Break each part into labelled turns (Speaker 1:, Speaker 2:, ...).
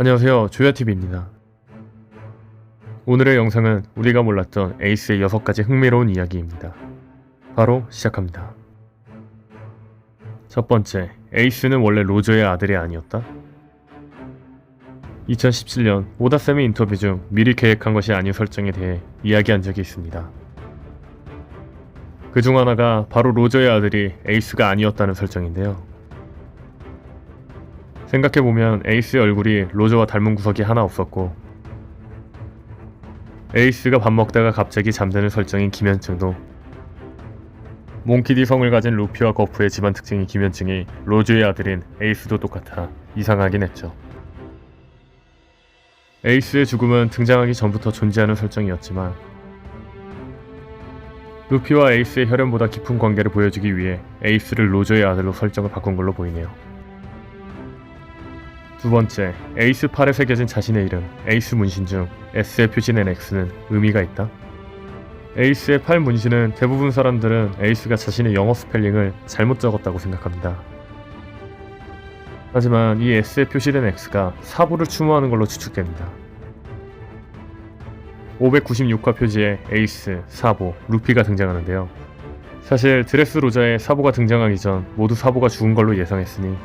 Speaker 1: 안녕하세요 조야TV입니다. 오늘의 영상은 우리가 몰랐던 에이스의 6가지 흥미로운 이야기입니다. 바로 시작합니다. 첫 번째, 에이스는 원래 로저의 아들이 아니었다? 2017년 오다쌤의 인터뷰 중 미리 계획한 것이 아닌 설정에 대해 이야기한 적이 있습니다. 그 중 하나가 바로 로저의 아들이 에이스가 아니었다는 설정인데요. 생각해보면 에이스의 얼굴이 로저와 닮은 구석이 하나 없었고 에이스가 밥 먹다가 갑자기 잠드는 설정인 기면증도 몽키디 성을 가진 루피와 거프의 집안 특징인 기면증이 로저의 아들인 에이스도 똑같아 이상하긴 했죠. 에이스의 죽음은 등장하기 전부터 존재하는 설정이었지만 루피와 에이스의 혈연보다 깊은 관계를 보여주기 위해 에이스를 로저의 아들로 설정을 바꾼 걸로 보이네요. 두 번째, 에이스 팔에 새겨진 자신의 이름, 에이스 문신 중 S에 표시된 X는 의미가 있다. 에이스의 팔 문신은 대부분 사람들은 에이스가 자신의 영어 스펠링을 잘못 적었다고 생각합니다. 하지만 이 S에 표시된 X가 사부를 추모하는 걸로 추측됩니다. 596화 표지에 에이스, 사보, 루피가 등장하는데요. 사실 드레스 로자에 사보가 등장하기 전 모두 사보가 죽은 걸로 예상했으니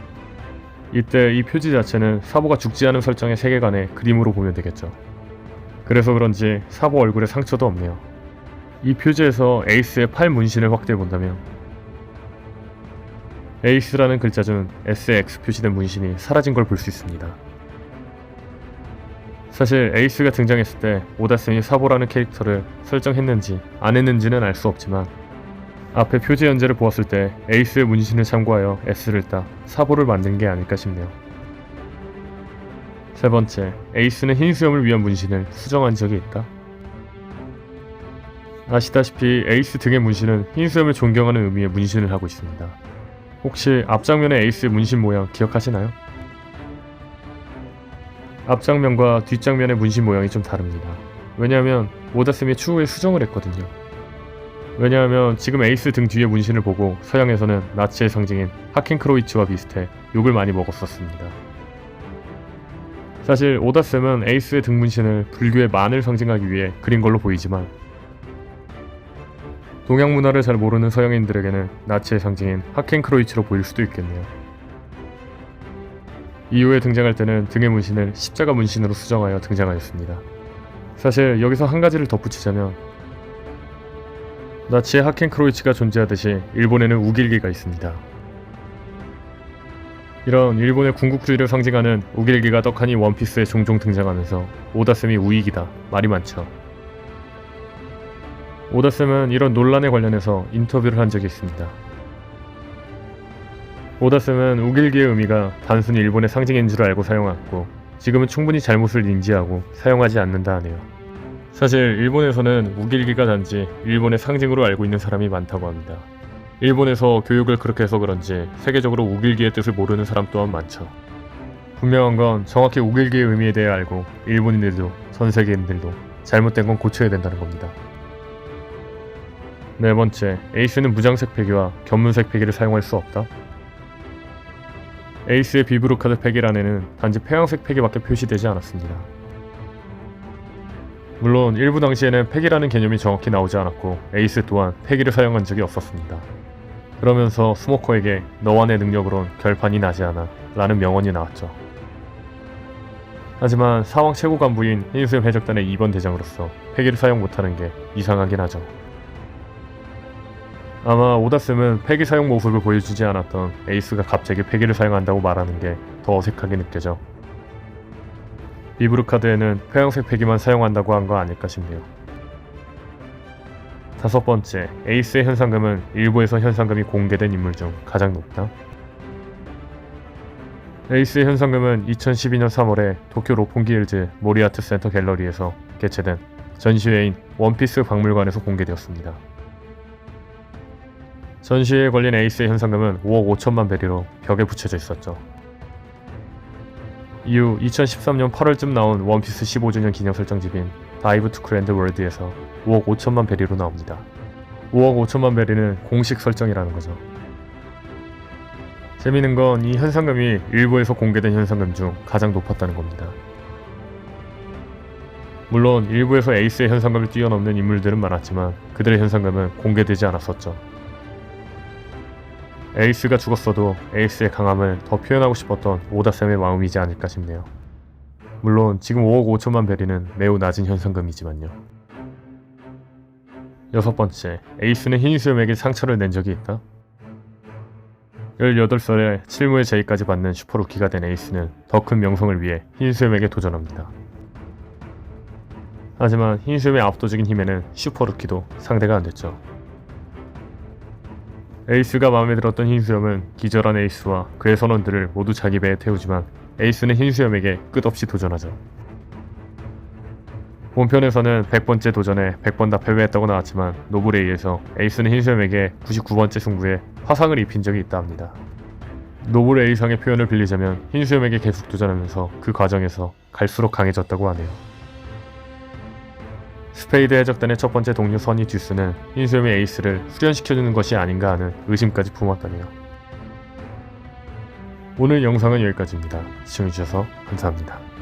Speaker 1: 이때 이 표지 자체는 사보가 죽지 않은 설정의 세계관의 그림으로 보면 되겠죠. 그래서 그런지 사보 얼굴에 상처도 없네요. 이 표지에서 에이스의 팔 문신을 확대해 본다면 에이스라는 글자 중 SX 표시된 문신이 사라진 걸 볼 수 있습니다. 사실 에이스가 등장했을 때 오다쌤이 사보라는 캐릭터를 설정했는지 안 했는지는 알 수 없지만 앞에 표지 연재를 보았을 때 에이스의 문신을 참고하여 S를 따 사보를 만든 게 아닐까 싶네요. 세 번째, 에이스는 흰 수염을 위한 문신을 수정한 적이 있다. 아시다시피 에이스 등의 문신은 흰 수염을 존경하는 의미의 문신을 하고 있습니다. 혹시 앞장면의 에이스의 문신 모양 기억하시나요? 앞장면과 뒷장면의 문신 모양이 좀 다릅니다. 왜냐하면 오다쌤이 추후에 수정을 했거든요. 왜냐하면 지금 에이스 등 뒤에 문신을 보고 서양에서는 나치의 상징인 하켄크로이츠와 비슷해 욕을 많이 먹었었습니다. 사실 오다쌤은 에이스의 등 문신을 불교의 만을 상징하기 위해 그린 걸로 보이지만 동양 문화를 잘 모르는 서양인들에게는 나치의 상징인 하켄크로이츠로 보일 수도 있겠네요. 이후에 등장할 때는 등의 문신을 십자가 문신으로 수정하여 등장하였습니다. 사실 여기서 한 가지를 덧붙이자면 나치의 하켄크로이츠가 존재하듯이 일본에는 우길기가 있습니다. 이런 일본의 군국주의를 상징하는 우길기가 떡하니 원피스에 종종 등장하면서 오다쌤이 우익이다 말이 많죠. 오다쌤은 이런 논란에 관련해서 인터뷰를 한 적이 있습니다. 오다쌤은 우길기의 의미가 단순히 일본의 상징인 줄 알고 사용했고 지금은 충분히 잘못을 인지하고 사용하지 않는다 하네요. 사실 일본에서는 우길기가 단지 일본의 상징으로 알고 있는 사람이 많다고 합니다. 일본에서 교육을 그렇게 해서 그런지 세계적으로 우길기의 뜻을 모르는 사람 또한 많죠. 분명한 건 정확히 우길기의 의미에 대해 알고 일본인들도 전 세계인들도 잘못된 건 고쳐야 된다는 겁니다. 네 번째, 에이스는 무장색 패기와 견문색 패기를 사용할 수 없다. 에이스의 비브로 카드 패기란에는 단지 폐양색 패기밖에 표시되지 않았습니다. 물론 일부 당시에는 팩이라는 개념이 정확히 나오지 않았고 에이스 또한 팩기를 사용한 적이 없었습니다. 그러면서 스모커에게 너와 내 능력으론 결판이 나지 않아 라는 명언이 나왔죠. 하지만 사왕 최고 간부인 흰수염 해적단의 2번 대장으로서 팩기를 사용 못하는 게 이상하긴 하죠. 아마 오다쌤은 팩기 사용 모습을 보여주지 않았던 에이스가 갑자기 팩기를 사용한다고 말하는 게 더 어색하게 느껴져. 비브루 카드에는 폐양색 패기만 사용한다고 한 거 아닐까 싶네요. 다섯 번째, 에이스의 현상금은 일부에서 현상금이 공개된 인물 중 가장 높다. 에이스의 현상금은 2012년 3월에 도쿄 로폰기 일즈 모리아트 센터 갤러리에서 개최된 전시회인 원피스 박물관에서 공개되었습니다. 전시회에 걸린 에이스의 현상금은 5억 5천만 베리로 벽에 붙여져 있었죠. 이후 2013년 8월쯤 나온 원피스 15주년 기념 설정집인 다이브 투 크랜드 월드에서 5억 5천만 베리로 나옵니다. 5억 5천만 베리는 공식 설정이라는 거죠. 재미있는 건 이 현상금이 일부에서 공개된 현상금 중 가장 높았다는 겁니다. 물론 일부에서 에이스의 현상금을 뛰어넘는 인물들은 많았지만 그들의 현상금은 공개되지 않았었죠. 에이스가 죽었어도 에이스의 강함을 더 표현하고 싶었던 오다쌤의 마음이지 않을까 싶네요. 물론 지금 5억 5천만 베리는 매우 낮은 현상금이지만요. 여섯 번째, 에이스는 흰 수염에게 상처를 낸 적이 있다? 18살에 칠무의 제의까지 받는 슈퍼루키가 된 에이스는 더 큰 명성을 위해 흰 수염에게 도전합니다. 하지만 흰 수염의 압도적인 힘에는 슈퍼루키도 상대가 안 됐죠. 에이스가 마음에 들었던 흰 수염은 기절한 에이스와 그의 선원들을 모두 자기 배에 태우지만 에이스는 흰 수염에게 끝없이 도전하죠. 본편에서는 100번째 도전에 100번 다 패배했다고 나왔지만 노블에 의해서 에이스는 흰 수염에게 99번째 승부에 화상을 입힌 적이 있다 합니다. 노블의 A상의 표현을 빌리자면 흰 수염에게 계속 도전하면서 그 과정에서 갈수록 강해졌다고 하네요. 스페이드 해적단의 첫 번째 동료 선이 듀스는 흰수염의 에이스를 후련시켜주는 것이 아닌가 하는 의심까지 품었다네요. 오늘 영상은 여기까지입니다. 시청해주셔서 감사합니다.